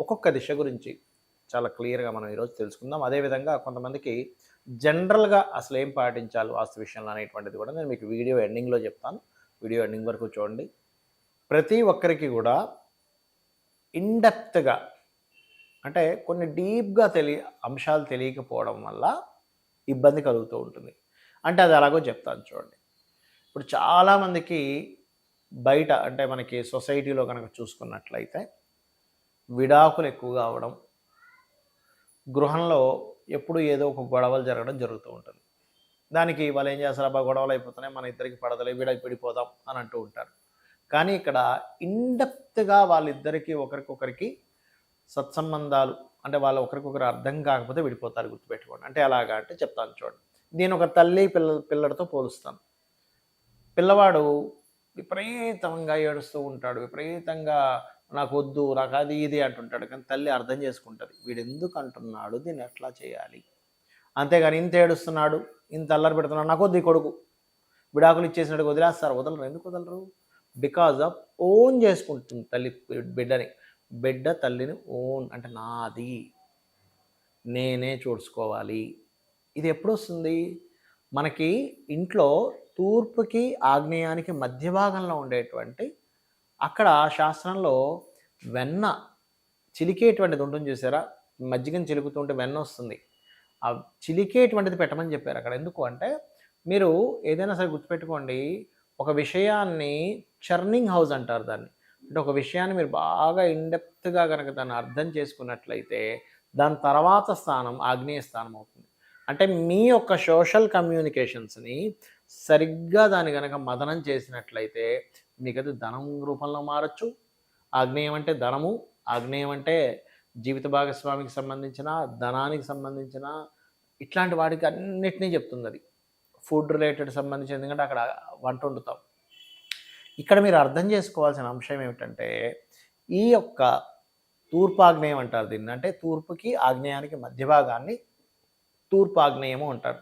ఒక్కొక్క దిశ గురించి చాలా క్లియర్గా మనం ఈరోజు తెలుసుకుందాం. అదేవిధంగా కొంతమందికి జనరల్గా అసలు ఏం పాటించాలి వాస్తు విషయంలో అనేటువంటిది కూడా నేను మీకు వీడియో ఎండింగ్లో చెప్తాను. వీడియో ఎండింగ్ వరకు చూడండి. ప్రతి ఒక్కరికి కూడా ఇండెప్త్గా అంటే కొన్ని డీప్గా తెలియ అంశాలు తెలియకపోవడం వల్ల ఇబ్బంది కలుగుతూ ఉంటుంది. అంటే అది అలాగో చెప్తాను చూడండి. ఇప్పుడు చాలామందికి బయట అంటే మనకి సొసైటీలో కనుక చూసుకున్నట్లయితే విడాకులు ఎక్కువగా అవడం గృహంలో ఎప్పుడు ఏదో ఒక గొడవలు జరగడం జరుగుతూ ఉంటుంది. దానికి వాళ్ళు ఏం చేస్తారు? అబ్బా గొడవలు అయిపోతున్నాయి మన ఇద్దరికి పడదలే విడ విడిపోదాం అని అంటూ ఉంటారు. కానీ ఇక్కడ ఇండెప్త్గా వాళ్ళిద్దరికీ ఒకరికొకరికి సత్సంబంధాలు అంటే వాళ్ళు ఒకరికొకరు అర్థం కాకపోతే విడిపోతారు గుర్తుపెట్టుకోండి. అంటే ఎలాగా అంటే చెప్తాను చూడండి. నేను ఒక తల్లి పిల్ల పిల్లడితో పోలుస్తాను. పిల్లవాడు విపరీతంగా ఏడుస్తూ ఉంటాడు విపరీతంగా నాకు వద్దు నాకు అది ఇది అంటుంటాడు. కానీ తల్లి అర్థం చేసుకుంటుంది. వీడు ఎందుకు అంటున్నాడు? దీన్ని ఎట్లా చేయాలి? అంతేగాని ఇంత ఏడుస్తున్నాడు ఇంత అల్లరి పెడుతున్నాడు నాకు వద్దు ఈ కొడుకు. విడాకులు ఇచ్చేసినట్టు వదిలేస్తారు. వదలరు. ఎందుకు వదలరు? బికాజ్ ఆఫ్ ఓన్ చేసుకుంటుంది తల్లి బిడ్డని. బిడ్డ తల్లిని ఓన్ అంటే నాది. నేనే చూసుకోవాలి ఇది ఎప్పుడు వస్తుంది మనకి ఇంట్లో తూర్పుకి ఆగ్నేయానికి మధ్య భాగంలో ఉండేటువంటి అక్కడ శాస్త్రంలో వెన్న చిలికేటువంటిది ఉంటుంది చూసారా? మజ్జిగని చిలుకుతుంటే వెన్న వస్తుంది. ఆ చిలికేటువంటిది పెట్టమని చెప్పారు అక్కడ. ఎందుకు అంటే మీరు ఏదైనా సరే గుర్తుపెట్టుకోండి ఒక విషయాన్ని చర్నింగ్ హౌస్ అంటారు దాన్ని. అంటే ఒక విషయాన్ని మీరు బాగా ఇండెప్త్గా కనుక దాన్ని అర్థం చేసుకున్నట్లయితే దాని తర్వాత స్థానం ఆగ్నేయ స్థానం అవుతుంది. అంటే మీ యొక్క సోషల్ కమ్యూనికేషన్స్ని సరిగ్గా దాన్ని కనుక మదనం చేసినట్లయితే మీకు అది ధనం రూపంలో మారచ్చు ఆగ్నేయం అంటే ధనము ఆగ్నేయం అంటే జీవిత భాగస్వామికి సంబంధించిన ధనానికి సంబంధించిన ఇట్లాంటి వాటికి అన్నిటినీ చెప్తుంది అది ఫుడ్ రిలేటెడ్ సంబంధించి ఎందుకంటే అక్కడ వంట వండుతాం. ఇక్కడ మీరు అర్థం చేసుకోవాల్సిన అంశం ఏమిటంటే ఈ యొక్క తూర్పు ఆగ్నేయం అంటారు దీన్ని. అంటే తూర్పుకి ఆగ్నేయానికి మధ్య భాగాన్ని తూర్పు ఆగ్నేయము అంటారు.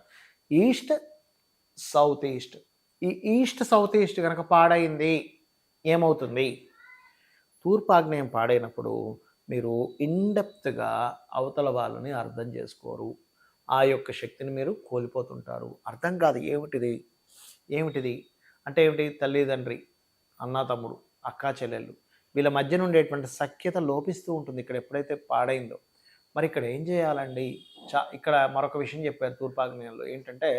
East south east. ఈ ఈస్ట్ సౌత్ ఈస్ట్ కనుక పాడైంది ఏమవుతుంది? తూర్పాగ్నేయం పాడైనప్పుడు మీరు ఇన్డెప్త్గా అవతల వాళ్ళని అర్థం చేసుకోరు. ఆ యొక్క శక్తిని మీరు కోల్పోతుంటారు. అర్థం కాదు ఏమిటిది? ఏమిటిది? అంటే ఏమిటి? తల్లిదండ్రి అన్న తమ్ముడు అక్కా చెల్లెళ్ళు వీళ్ళ మధ్యన ఉండేటువంటి సఖ్యత లోపిస్తూ ఉంటుంది. ఇక్కడ ఎప్పుడైతే పాడైందో. మరి ఇక్కడ ఏం చేయాలండి? చా ఇక్కడ మరొక విషయం చెప్పారు తూర్పాగ్నేయంలో. ఏంటంటే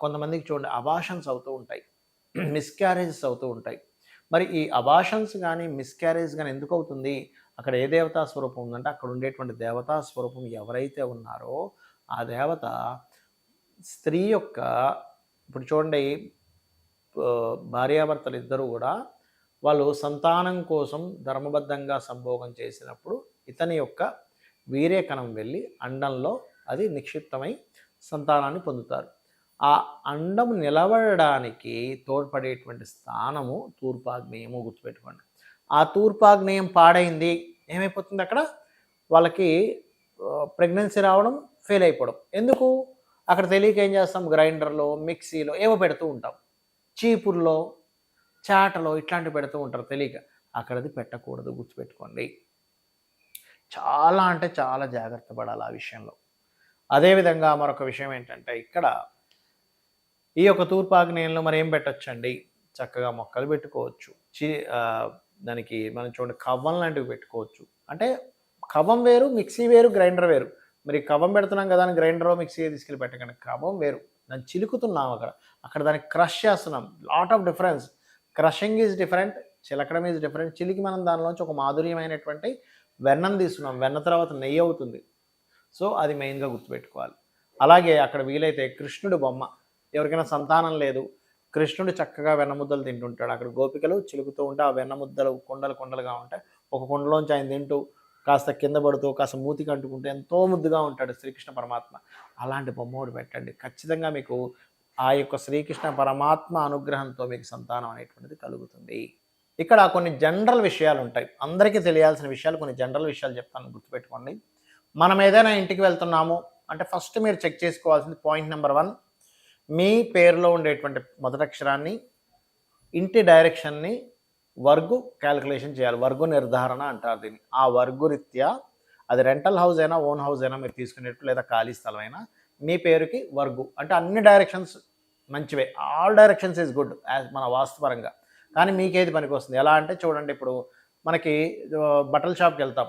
కొంతమందికి చూడండి అబాషన్స్ అవుతూ ఉంటాయి. మిస్క్యారేజెస్ అవుతూ ఉంటాయి. మరి ఈ అబాషన్స్ కానీ మిస్క్యారేజ్ కానీ ఎందుకు అవుతుంది అక్కడ ఏ దేవతా స్వరూపం ఉందంటే అక్కడ ఉండేటువంటి దేవతా స్వరూపం ఎవరైతే ఉన్నారో ఆ దేవత స్త్రీ యొక్క ఇప్పుడు చూడండి భార్యాభర్తలు ఇద్దరు కూడా వాళ్ళు సంతానం కోసం ధర్మబద్ధంగా సంభోగం చేసినప్పుడు ఇతని యొక్క వీరేకణం వెళ్ళి అండంలో అది నిక్షిప్తమై సంతానాన్ని పొందుతారు. ఆ అండం నిలబడడానికి తోడ్పడేటువంటి స్థానము తూర్పాగ్నేయము గుర్తుపెట్టుకోండి. ఆ తూర్పాగ్నేయం పాడైంది ఏమైపోతుంది అక్కడ? వాళ్ళకి ప్రెగ్నెన్సీ రావడం ఫెయిల్ అయిపోవడం. ఎందుకు? అక్కడ తెలియక ఏం చేస్తాం? గ్రైండర్లో మిక్సీలో ఏవో పెడుతూ ఉంటాం. చీపుర్లో చాటలో ఇట్లాంటివి పెడుతూ ఉంటారు తెలియక. అక్కడది పెట్టకూడదు గుర్తుపెట్టుకోండి. చాలా అంటే చాలా జాగ్రత్త పడాలి ఆ విషయంలో. అదేవిధంగా మరొక విషయం ఏంటంటే ఇక్కడ ఈ యొక్క తూర్పాగ్నేయంలో మరి ఏం పెట్టొచ్చండి? చక్కగా మొక్కలు పెట్టుకోవచ్చు. చి దానికి మనం చూడండి కవ్వం లాంటివి పెట్టుకోవచ్చు. అంటే కవ్వం వేరు మిక్సీ వేరు గ్రైండర్ వేరు. మరి కవ్వం పెడుతున్నాం కదా అని గ్రైండర్ మిక్సీ తీసుకెళ్ళి పెట్టకండి. కవ్వం వేరు. దాన్ని చిలుకుతున్నాం అక్కడ. అక్కడ దాన్ని క్రష్ చేస్తున్నాం. Lot of difference crushing is different చిలకడం is different చిలికి మనం దానిలోంచి ఒక మాధుర్యమైనటువంటి వెన్నం తీస్తున్నాం వెన్న తర్వాత నెయ్యి అవుతుంది. సో అది మెయిన్గా గుర్తుపెట్టుకోవాలి. అలాగే అక్కడ వీలైతే కృష్ణుడి బొమ్మ. ఎవరికైనా సంతానం లేదు. కృష్ణుడు చక్కగా వెన్నముద్దలు తింటుంటాడు. అక్కడ గోపికలు చిలుకుతూ ఉంటే ఆ వెన్నముద్దలు కొండలు కొండలుగా ఉంటాయి. ఒక కొండలోంచి ఆయన తింటూ కాస్త కింద పడుతూ కాస్త మూతికి అంటుకుంటూ ఎంతో ముద్దుగా ఉంటాడు శ్రీకృష్ణ పరమాత్మ. అలాంటి బొమ్మ ఒకటి పెట్టండి. ఖచ్చితంగా మీకు ఆ యొక్క శ్రీకృష్ణ పరమాత్మ అనుగ్రహంతో మీకు సంతానం అనేటువంటిది కలుగుతుంది. ఇక్కడ కొన్ని జనరల్ విషయాలు ఉంటాయి. అందరికీ తెలియాల్సిన విషయాలు కొన్ని జనరల్ విషయాలు చెప్తాను గుర్తుపెట్టుకోండి. మనం ఏదైనా ఇంటికి వెళ్తున్నాము అంటే ఫస్ట్ మీరు చెక్ చేసుకోవాల్సింది పాయింట్ నెంబర్ వన్. మీ పేరులో ఉండేటువంటి మొదటి అక్షరాన్ని ఇంటి డైరెక్షన్ని వర్గు క్యాలిక్యులేషన్ చేయాలి. వర్గు నిర్ధారణ అంటారు దీన్ని. ఆ వర్గు రీత్యా అది రెంటల్ హౌస్ అయినా ఓన్ హౌస్ అయినా మీరు తీసుకునేట్టు లేదా ఖాళీ స్థలం అయినా మీ పేరుకి వర్గు. అంటే అన్ని డైరెక్షన్స్ మంచివే. All directions is good as మన వాస్తుపరంగా కానీ మీకేది పనికి వస్తుంది ఎలా అంటే చూడండి ఇప్పుడు మనకి బట్టల షాప్కి వెళ్తాం.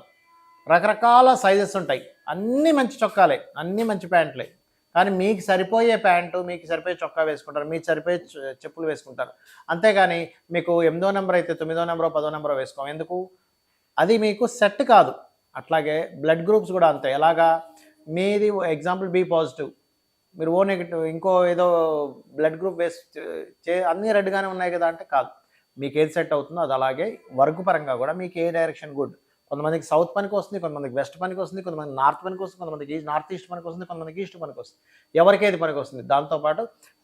రకరకాల సైజెస్ ఉంటాయి. అన్నీ మంచి చొక్కాలే. అన్నీ మంచి ప్యాంట్లే. కానీ మీకు సరిపోయే ప్యాంటు మీకు సరిపోయే చొక్కా వేసుకుంటారు మీకు సరిపోయే చెప్పులు వేసుకుంటారు. అంతేగాని మీకు ఎనిమిదో నెంబర్ అయితే తొమ్మిదో నెంబరో పదో నెంబరో వేసుకోం. ఎందుకు? అది మీకు సెట్ కాదు. అట్లాగే బ్లడ్ గ్రూప్స్ కూడా అంతే. ఎలాగా? మీది ఎగ్జాంపుల్ బి పాజిటివ్. మీరు ఓ నెగిటివ్ ఇంకో ఏదో బ్లడ్ గ్రూప్ వేసి చే అన్నీ రెడ్గానే ఉన్నాయి కదా అంటే కాదు. మీకు ఏది సెట్ అవుతుందో అది అలాగే వర్క్ పరంగా కూడా మీకు ఏ డైరెక్షన్ గుడ్. కొంతమందికి సౌత్ పనికి వస్తుంది కొంతమందికి వెస్ట్ పనికి వస్తుంది కొంతమంది నార్త్ పనికి వస్తుంది కొంతమందికి నార్త్ ఈస్ట్ పనికి వస్తుంది కొంతమందికి ఈస్ట్ పనికి వస్తుంది. ఎవరికి ఏది పనికి వస్తుంది? దాంతోపాటు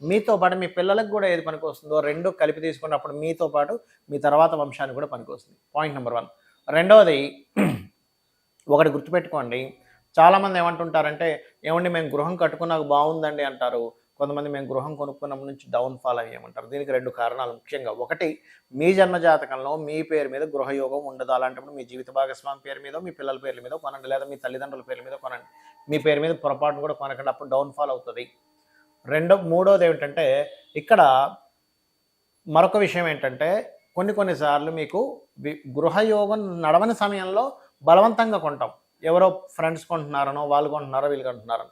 మీతో పాటు మీ పిల్లలకు కూడా ఏది పనికి వస్తుందో రెండు కలిపి తీసుకున్నప్పుడు మీతో పాటు మీ తర్వాత వంశానికి కూడా పనికి వస్తుంది. పాయింట్ నెంబర్ వన్ రెండవది ఒకటి గుర్తుపెట్టుకోండి. చాలామంది ఏమంటుంటారంటే ఏమండి మేము గృహం కట్టుకున్నాక బాగుందండి అంటారు. కొంతమంది మేము గృహం కొనుక్కున్న నుంచి డౌన్ ఫాల్ అయ్యామంటారు. దీనికి రెండు కారణాలు ముఖ్యంగా. ఒకటి మీ జన్మ జాతకంలో మీ పేరు మీద గృహయోగం ఉండదు. అలాంటప్పుడు మీ జీవిత భాగస్వామి పేరు మీద మీ పిల్లల పేర్ల మీద కొనండి. లేదా మీ తల్లిదండ్రుల పేర్ల మీద కొనండి. మీ పేరు మీద పొరపాటును కూడా కొనకండి. అప్పుడు డౌన్ ఫాల్ అవుతుంది. రెండో మూడోది ఏమిటంటే ఇక్కడ మరొక విషయం ఏంటంటే కొన్ని కొన్నిసార్లు మీకు గృహయోగం నడవని సమయంలో బలవంతంగా కొంటాం. ఎవరో ఫ్రెండ్స్ కొంటున్నారనో వాళ్ళు కొంటున్నారో వీళ్ళు కొంటున్నారనో.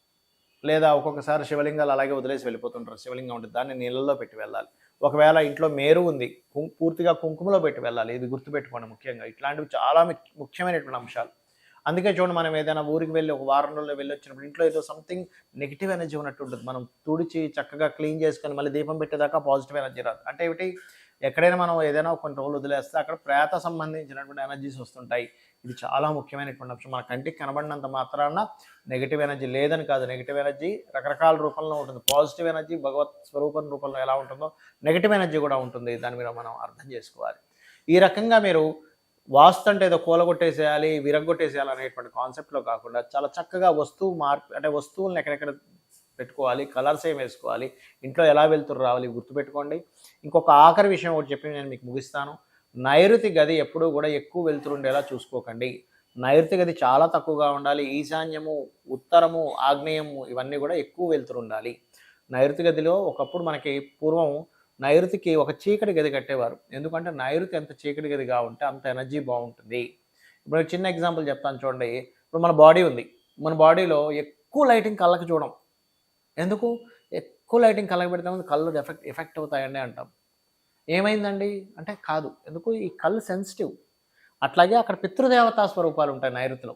లేదా ఒక్కొక్కసారి శివలింగాలు అలాగే వదిలేసి వెళ్ళిపోతుంటారు. శివలింగం ఉంటుంది దాన్ని నీళ్ళల్లో పెట్టి వెళ్ళాలి. ఒకవేళ ఇంట్లో మేరు ఉంది పూర్తిగా కుంకుమలో పెట్టి వెళ్ళాలి. ఇది గుర్తుపెట్టుకోండి ముఖ్యంగా. ఇట్లాంటివి చాలా ముఖ్యమైనటువంటి అంశాలు. అందుకే చూడండి మనం ఏదైనా ఊరికి వెళ్ళి ఒక వారం రోజుల్లో వెళ్ళి వచ్చినప్పుడు ఇంట్లో ఏదో సంథింగ్ నెగిటివ్ ఎనర్జీ ఉన్నట్టు ఉంటుంది. మనం తుడిచి చక్కగా క్లీన్ చేసుకొని మళ్ళీ దీపం పెట్టేదాకా పాజిటివ్ ఎనర్జీ రాదు. అంటే ఏమిటి? ఎక్కడైనా మనం ఏదైనా కొన్ని రోజులు వదిలేస్తే అక్కడ ప్రేత సంబంధించినటువంటి ఎనర్జీస్ వస్తుంటాయి. ఇది చాలా ముఖ్యమైనటువంటి అంశం. మన కంటికి కనబడినంత మాత్రాన నెగిటివ్ ఎనర్జీ లేదని కాదు. నెగిటివ్ ఎనర్జీ రకరకాల రూపంలో ఉంటుంది. పాజిటివ్ ఎనర్జీ భగవత్ స్వరూపం రూపంలో ఎలా ఉంటుందో నెగిటివ్ ఎనర్జీ కూడా ఉంటుంది. దాని మీద మనం అర్థం చేసుకోవాలి. ఈ రకంగా మీరు వాస్తు అంటే ఏదో కూలగొట్టేసేయాలి విరగొట్టేసేయాలి అనేటువంటి కాన్సెప్ట్లో కాకుండా చాలా చక్కగా వస్తువు మార్పు అంటే వస్తువులను ఎక్కడెక్కడ పెట్టుకోవాలి కలర్స్ ఏం వేసుకోవాలి ఇంట్లో ఎలా వెళ్తురు రావాలి గుర్తుపెట్టుకోండి. ఇంకొక ఆఖరి విషయం ఒకటి చెప్పి నేను మీకు ముగిస్తాను. నైరుతి గది ఎప్పుడూ కూడా ఎక్కువ వెళ్తుండేలా చూసుకోకండి. నైరుతి గది చాలా తక్కువగా ఉండాలి. ఈశాన్యము ఉత్తరము ఆగ్నేయము ఇవన్నీ కూడా ఎక్కువ వెళ్తురు ఉండాలి. నైరుతి గదిలో ఒకప్పుడు మనకి పూర్వం నైరుతికి ఒక చీకటి గది కట్టేవారు. ఎందుకంటే నైరుతి ఎంత చీకటి గదిగా ఉంటే అంత ఎనర్జీ బాగుంటుంది. ఇప్పుడు చిన్న ఎగ్జాంపుల్ చెప్తాను చూడండి. ఇప్పుడు మన బాడీ ఉంది. మన బాడీలో ఎక్కువ లైటింగ్ కళ్ళకి చూడం. ఎందుకు? ఎక్కువ లైటింగ్ కళ్ళకి పెడితే కళ్ళు ఎఫెక్ట్ ఎఫెక్ట్ అవుతాయండి అంటాం. ఏమైందండి? అంటే కాదు. ఎందుకు? ఈ కళ్ళు సెన్సిటివ్ అట్లాగే అక్కడ పితృదేవతా స్వరూపాలు ఉంటాయి నైరుతిలో.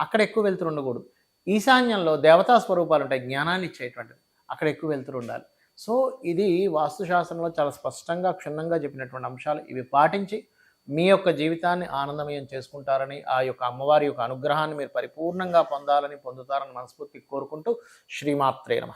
అక్కడ ఎక్కువ వెళ్తురు ఉండకూడదు. ఈశాన్యంలో దేవతా స్వరూపాలు ఉంటాయి జ్ఞానాన్ని ఇచ్చేటువంటిది అక్కడ ఎక్కువ వెళ్తురు ఉండాలి. సో ఇది వాస్తుశాస్త్రంలో చాలా స్పష్టంగా క్షుణ్ణంగా చెప్పినటువంటి అంశాలు. ఇవి పాటించి మీ యొక్క జీవితాన్ని ఆనందమయం చేసుకుంటారని ఆ యొక్క అమ్మవారి యొక్క అనుగ్రహాన్ని మీరు పరిపూర్ణంగా పొందాలని పొందుతారని మనస్ఫూర్తి కోరుకుంటూ శ్రీమాత్రే నమ.